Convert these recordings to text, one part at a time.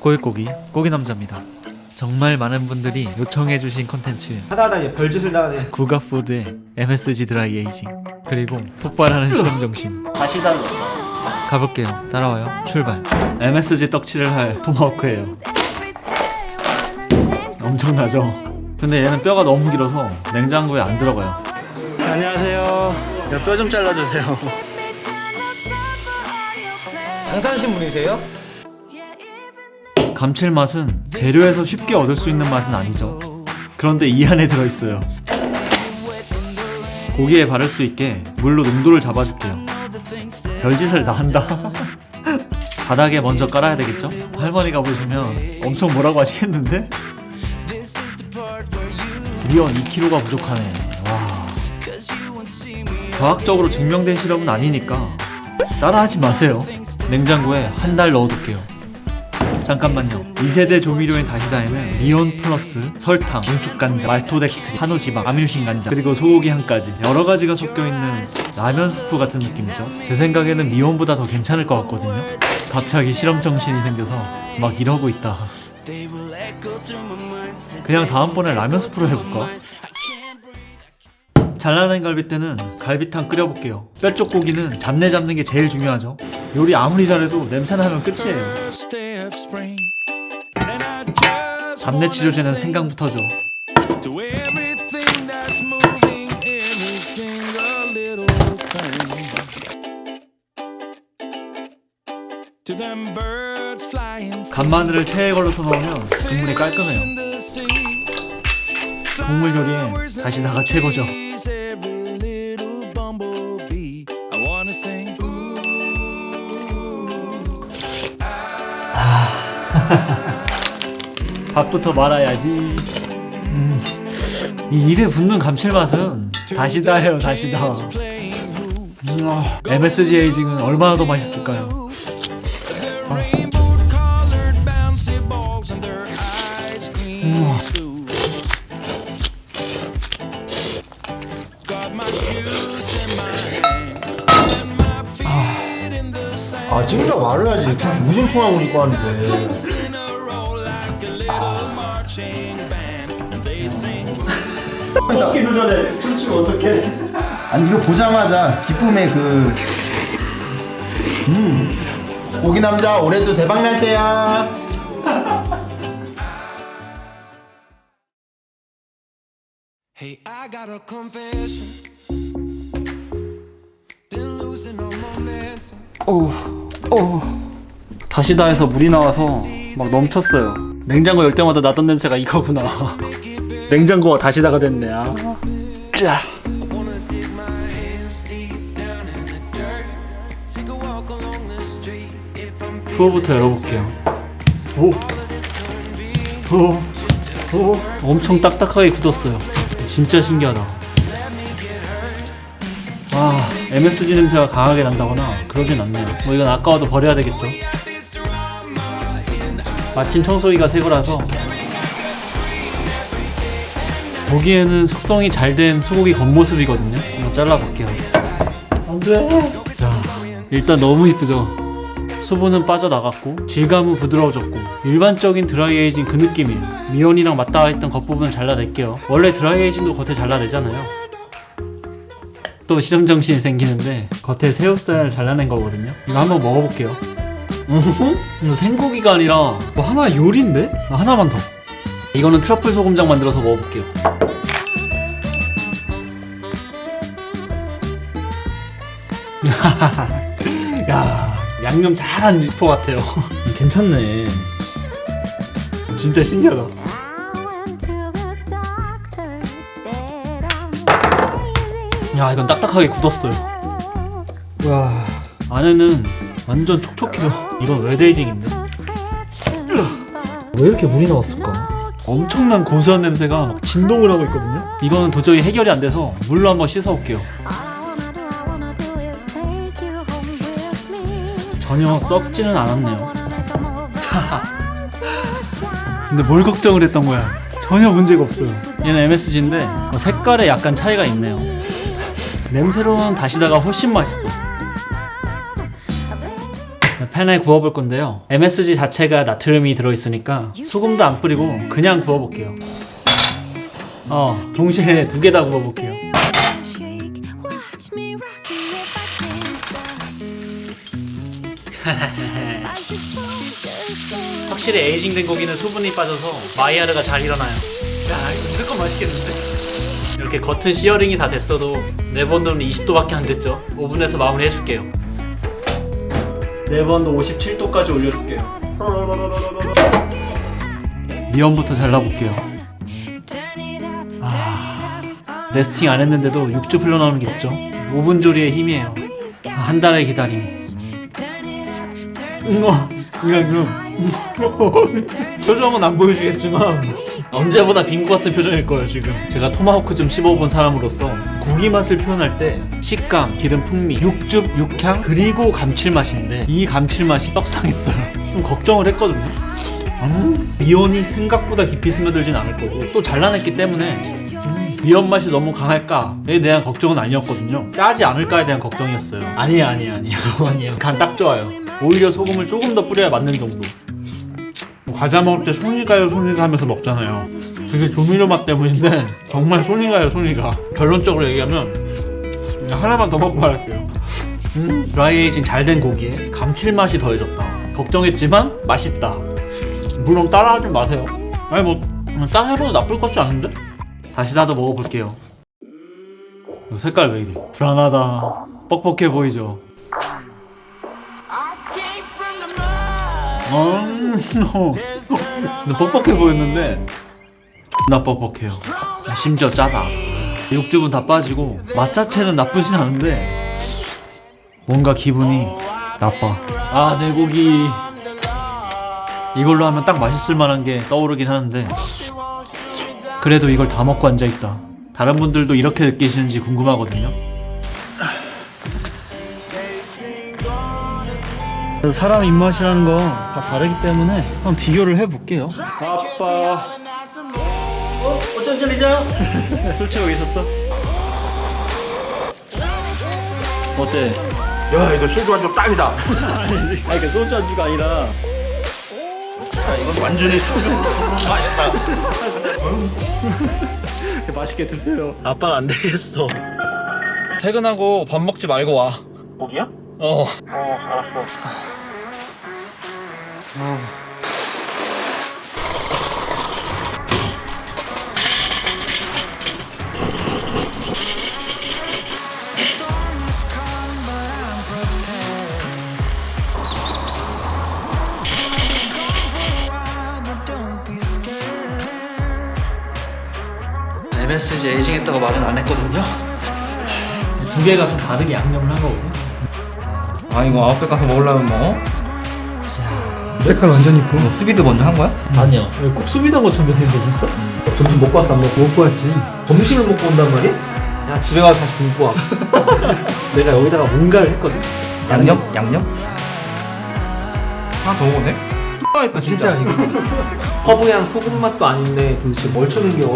고기고기 고기남자입니다. 정말 많은 분들이 요청해주신 컨텐츠 하다하다 별짓을 나가네 구가푸드의 MSG 드라이 에이징 그리고 폭발하는 실험 정신 다시 다른 가볼게요. 따라와요. 출발. MSG 떡칠을 할 토마호크예요. 엄청나죠? 근데 얘는 뼈가 너무 길어서 냉장고에 안 들어가요. 안녕하세요 뼈 좀 잘라주세요 장사하신 분이세요? 감칠맛은 재료에서 쉽게 얻을 수 있는 맛은 아니죠. 그런데 이 안에 들어있어요. 고기에 바를 수 있게 물로 농도를 잡아줄게요. 별짓을 다 한다. 바닥에 먼저 깔아야 되겠죠? 할머니가 보시면 엄청 뭐라고 하시겠는데? 미연 2kg가 부족하네. 와. 과학적으로 증명된 실험은 아니니까 따라하지 마세요. 냉장고에 한 달 넣어둘게요. 잠깐만요. 2세대 조미료인 다시다에는 미온 플러스 설탕, 중축간장, 말토덱스트린, 한우지방, 아밀신 간장, 그리고 소고기 한까지 여러 가지가 섞여 있는 라면 스프 같은 느낌이죠. 제 생각에는 미온보다 더 괜찮을 것 같거든요. 갑자기 실험 정신이 생겨서 막 이러고 있다. 그냥 다음번에 라면 스프로 해볼까? 잘라낸 갈비뼈는 갈비탕 끓여볼게요. 뼈쪽 고기는 잡내 잡는 게 제일 중요하죠. 요리 아무리 잘해도 냄새 나면 끝이에요. 잡내 치료제는 flying 간마늘을 체에 걸러서 넣으면 국물이 깔끔해요. 국물 요리엔 다시다가 최고죠. 밥부터 말아야지. 음, 이 입에 붙는 감칠맛은 다시다예요, 다시다. 음, 아, MSG 에이징은 얼마나 더 맛있을까요? The sand. 아 찍는다 말해야지 무심통한 옷 입고 하는데 먹기도 전에 춤추면 어떡해 아니 이거 보자마자 기쁨의 그 고기 남자 올해도 대박 나세요 Hey, I got a confession. Been losing all momentum. 다시다에서 물이 나와서 막 넘쳤어요. 냉장고 열 때마다 나던 냄새가 이거구나. 냉장고가 다시다가 됐네. 아. I'm 투어부터 열어볼게요. 오. 오. 오. 엄청 딱딱하게 굳었어요. 진짜 신기하다. 와, MSG 냄새가 강하게 난다거나 그러진 않네요. 뭐 이건 아까워도 버려야 되겠죠. 마침 청소기가 새 거라서 보기에는 숙성이 잘 된 소고기 겉모습이거든요. 한번 잘라볼게요. 안 돼. 자, 일단 너무 이쁘죠? 수분은 빠져나갔고 질감은 부드러워졌고 일반적인 드라이 에이징 그 느낌이에요 미온이랑 맞닿아 있던 겉부분은 잘라낼게요 원래 드라이 에이징도 겉에 잘라내잖아요 또 실험 정신이 생기는데 겉에 새우살 잘라낸 거거든요 이거 한번 먹어볼게요. 이거 생고기가 아니라 뭐 하나 요리인데? 아, 하나만 더 이거는 트러플 소금장 만들어서 먹어볼게요. 야 양념 잘한 리포 같아요. 괜찮네. 진짜 신기하다. 야 이건 딱딱하게 굳었어요. 와. 안에는 완전 촉촉해요. 이건 외대이징인데 왜 이렇게 물이 나왔을까? 엄청난 고소한 냄새가 막 진동을 하고 있거든요 이거는 도저히 해결이 안 돼서 물로 한번 씻어 올게요. 전혀 썩지는 않았네요 shine. 근데 뭘 걱정을 했던 거야? 전혀 문제가 없어요. 얘는 MSG인데 어, 색깔에 약간 차이가 있네요. 냄새로는 다시다가 훨씬 맛있어. 팬에 구워볼 건데요. MSG 자체가 나트륨이 들어있으니까 소금도 안 뿌리고 그냥 구워볼게요. 어, 동시에 두 개 다 구워볼게요. 확실히 에이징 된 고기는 수분이 빠져서 마이야르가 잘 일어나요. 야, 이거 무조건 맛있겠는데? 이렇게 겉은 시어링이 다 됐어도 내번도는 20도밖에 안 됐죠. 오븐에서 마무리 해줄게요. 내번도 57도까지 올려줄게요. 미연부터 잘라볼게요. Up. 레스팅 안 했는데도 육즙 흘러나오는 게 있죠. 오븐 조리의 힘이에요. 아, 한 달의 기다림. 그냥 표정은 안 보여주겠지만 언제보다 빙구 같은 표정일 거예요 지금. 제가 토마호크 좀 씹어본 사람으로서 고기 맛을 표현할 때 식감, 기름 풍미, 육즙, 육향 그리고 감칠맛인데 이 감칠맛이 떡상했어요. 좀 걱정을 했거든요. 음, 미온이 생각보다 깊이 스며들진 않을 거고 또 잘라냈기 때문에 음, 미연 맛이 너무 강할까에 대한 걱정은 아니었거든요. 짜지 않을까에 대한 걱정이었어요. 아니에요, 아니에요, 아니에요, 아니에요. 간 딱 좋아요. 오히려 소금을 조금 더 뿌려야 맞는 정도. 과자 먹을 때 손이 가요, 손이 가 하면서 먹잖아요. 그게 조미료 맛 때문인데 정말 손이 가요, 손이 가. 결론적으로 얘기하면 하나만 더 먹고 말할게요. 음, 드라이 에이징 잘 된 고기에 감칠맛이 더해졌다. 걱정했지만 맛있다. 물론 따라하지 마세요. 아니 뭐 따라해봐도 나쁠 것 같지 않은데? 다시 나도 먹어볼게요. 이거 색깔 왜 이래? 불안하다. 뻑뻑해 보이죠? 음, 근데 뻑뻑해 보였는데 나 뻑뻑해요. 심지어 짜다. 육즙은 다 빠지고 맛 자체는 나쁘진 않은데 뭔가 기분이 나빠. 아 내 고기 이걸로 하면 딱 맛있을 만한 게 떠오르긴 하는데 그래도 이걸 다 먹고 앉아 있다. 다른 분들도 이렇게 느끼시는지 궁금하거든요. 사람 입맛이라는 거다 다르기 때문에 한번 비교를 해볼게요. 아빠. 어? 어쩐 일이냐? 술 취하고 있었어? 어때? 야 이거 소주 한잔 딱이다. 아니, 그러니까 소주 안주가 아니라 야, 이건 완전히 소주 맛있다. 맛있게 드세요. 아빠는 안 되겠어. 퇴근하고 밥 먹지 말고 와. 고기야? 어. 어, 알았어. MSG 에이징 했다고 말은 안 했거든요. 두 개가 좀 다르게 양념을 한 거거든. 아 이거 아웃백 가서 먹으려면 뭐 색깔 완전 이뻐 뭐 수비드 먼저 한 거야? 아니요. 꼭 수비던 것처럼 했는데 진짜? 점심 먹고 왔어 안 먹고? 먹고 왔지 점심을 먹고 온단 말이야? 야 집에 가서 다시 굶고 와 내가 여기다가 뭔가를 했거든. 양념? 양념? 하나 더 먹었네? X했다 진짜 이거 허브향 소금 맛도 아닌데 도대체 뭘 쳐는겨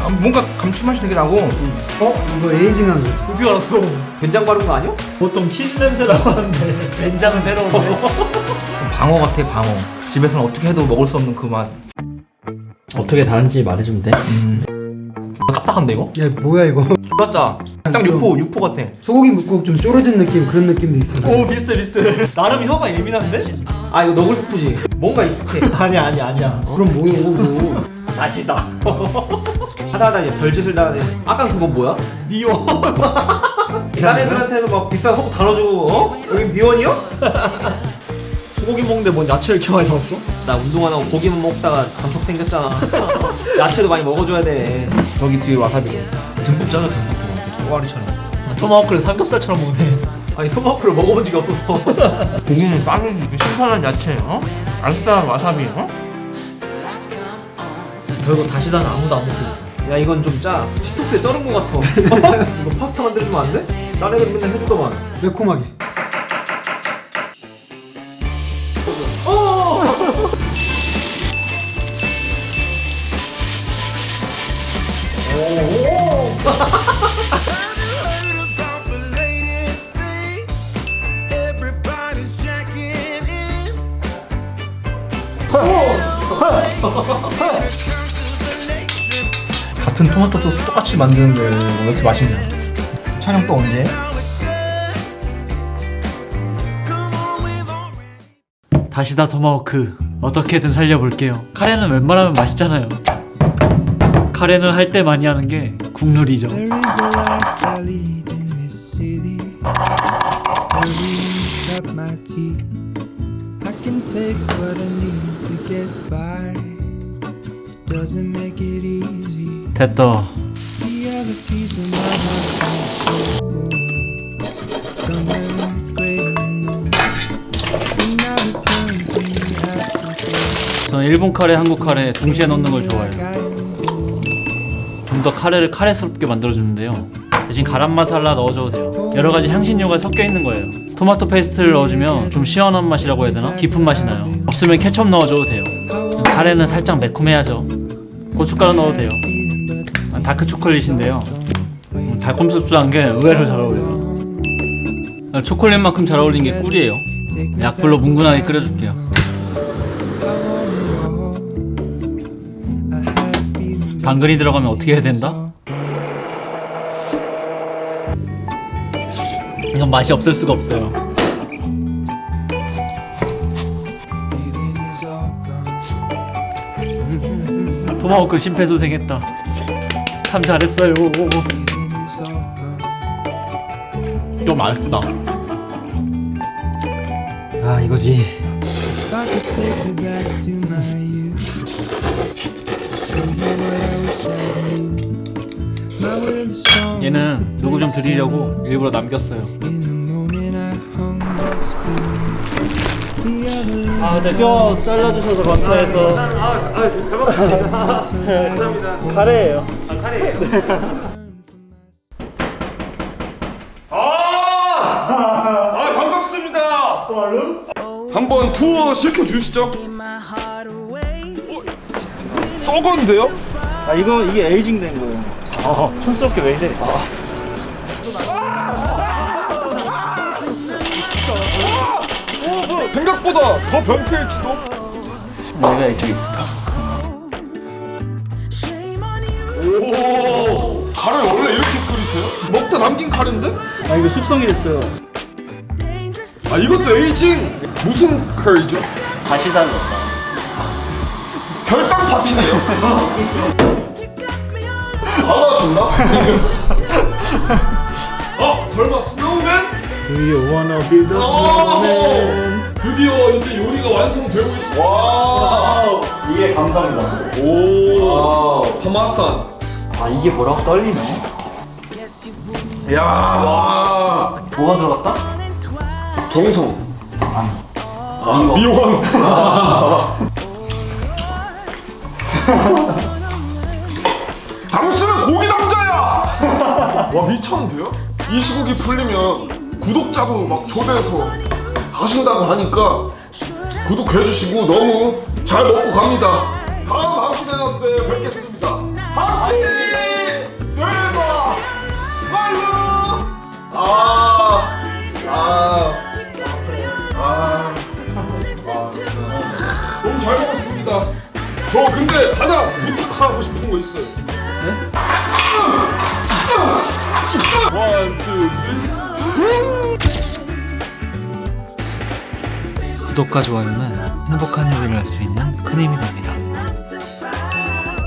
아, 뭔가 감칠맛이 되게 나고 어? 이거 에이징한 거지 어떻게 알았어? 된장 바른 거 아니야? 보통 치즈 냄새라고 하는데 된장은 새로운데. 방어 같아 방어 집에서는 어떻게 해도 먹을 수 없는 그 맛 어떻게 다른지 말해주면 돼? 딱딱한데 이거? 야 뭐야 이거 몰랐다 딱 육포 육포 같아 소고기 묵국 좀 쫄아진 느낌 그런 느낌도 있어 오 비슷해 비슷해. 나름 혀가 예민한데? 아 이거 너굴 스프지 뭔가 익숙해 아니야 아니야 아니야. 그럼 뭐야 뭐 다시다. 하다 하다 이제 별짓을 다 하네 아까 그건 뭐야? 미워. 다른 애들한테도 막 비싼 허브 달아주고 어? 여긴 미원이요? 소고기 먹는데 뭔 야채를 이렇게 많이 샀어? 나 운동 안 하고 고기만 먹다가 감촉 생겼잖아 야채도 많이 먹어줘야 돼 저기 뒤에 와사비 듬뿍 짜져 듬뿍 쪼가리처럼 토마호크를 삼겹살처럼 먹네. 아니 토마호크를 먹어본 적이 없어서 고기는 싸는 신선한 야채 어? 알싸한 와사비 어? 결국 다시다는 아무도 안 먹고 있어. 야 이건 좀짜 치토스에 쩔은 거 같아 이거 파스타 만들어주면 안 돼? 딴 애들 맨날 해주더만 매콤하게 같은 토마토 소스 똑같이 만드는데 왜 이렇게 맛있냐? 촬영 또 언제? 다시다 토마호크 어떻게든 살려볼게요 카레는 웬만하면 맛있잖아요 카레는 할 때 많이 하는 게 국룰이죠. 됐다 저는 일본 카레, 한국 카레 동시에 넣는 걸 좋아해요 좀 더 카레를 카레스럽게 만들어주는데요. 대신 가람 마살라 넣어줘도 돼요. 여러 가지 향신료가 섞여 있는 거예요. 토마토 페이스트를 넣어주면 좀 시원한 맛이라고 해야 되나? 깊은 맛이 나요. 없으면 케첩 넣어줘도 돼요. 카레는 살짝 매콤해야죠. 고춧가루 넣어도 돼요. 다크 초콜릿인데요. 음, 달콤 씁쓸한 게 의외로 잘 어울려요. 아, 초콜릿만큼 잘 어울린 게 꿀이에요. 약불로 뭉근하게 끓여줄게요 당근이 들어가면 어떻게 해야 된다? 이건 맛이 없을 수가 없어요. 토마호크 심폐소생했다 참 잘했어요. 좀 맛있다 아 이거지 얘는 누구 좀 드리려고 일부러 남겼어요 아, 네, 뼈 잘라주셔서 감사해서. 아, 아, 잘 먹겠습니다. 감사합니다. 카레예요. 아, 카레예요. 아 반갑습니다. 한번 투어 시켜 주시죠. 썩었는데요? 아, 이거 이게 에이징 된 거예요. 아, 촌스럽게 왜 이래? 생각보다 더 변태일지도. 내가 이쪽에 있어. 오, 카레 원래 이렇게 끓이세요? 먹다 남긴 카레인데? 아, 이거 숙성이 됐어요. 아 이것도 에이징 무슨 카레죠? 다시 달랐다. 별당 파티네요. 화나셨나? 어 설마 스노우맨? Do you wanna be the 오, 드디어 이제 요리가 완성되고 있습니다. 와, 이게 감성이다. 오, 파마산. 아, 이게 뭐라고 떨리네? 야, 뭐가 들어갔다? 정성. 아, 미원. 당신은 고기 남자야. 와 미쳤는데요? 이 시국이 풀리면 구독자도 막 초대해서 하신다고 하니까 구독해주시고 너무 잘 먹고 갑니다. 다음 방신의 때 뵙겠습니다. 대 구독과 좋아요는 행복한 요리를 할 수 있는 큰 힘이 됩니다.